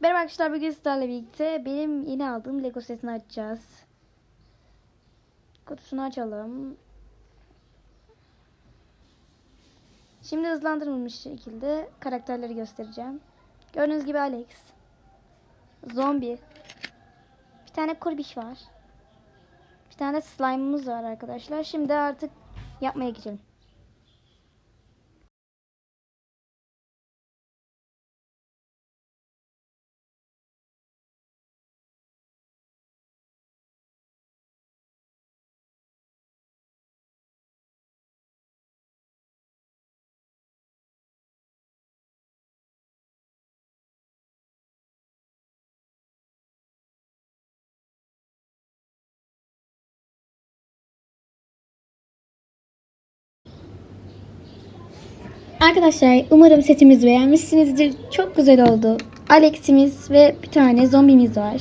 Merhaba arkadaşlar bugün sizlerle birlikte benim yeni aldığım Lego setini açacağız. Kutusunu açalım. Şimdi hızlandırılmış şekilde karakterleri göstereceğim. Gördüğünüz gibi Alex. Zombi. Bir tane kurbiş var. Bir tane slime'ımız var arkadaşlar. Şimdi artık yapmaya geçelim. Arkadaşlar umarım setimizi beğenmişsinizdir. Çok güzel oldu. Alex'imiz ve bir tane zombimiz var.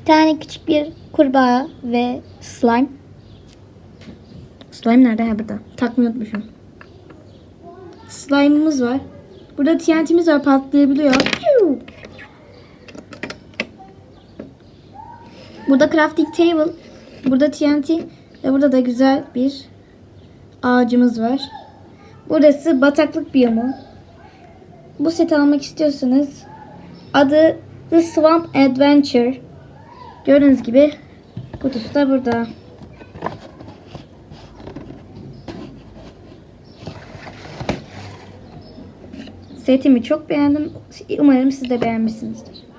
Bir tane küçük bir kurbağa ve slime. Slime nerede? Ha burada. Takmayı unutmuşum. Slime'ımız var. Burada TNT'miz var patlayabiliyor. Burada crafting table. Burada TNT ve burada da güzel bir ağacımız var. Burası bataklık biyomu. Bu seti almak istiyorsanız adı The Swamp Adventure. Gördüğünüz gibi kutusu da burada. Setimi çok beğendim. Umarım siz de beğenmişsinizdir.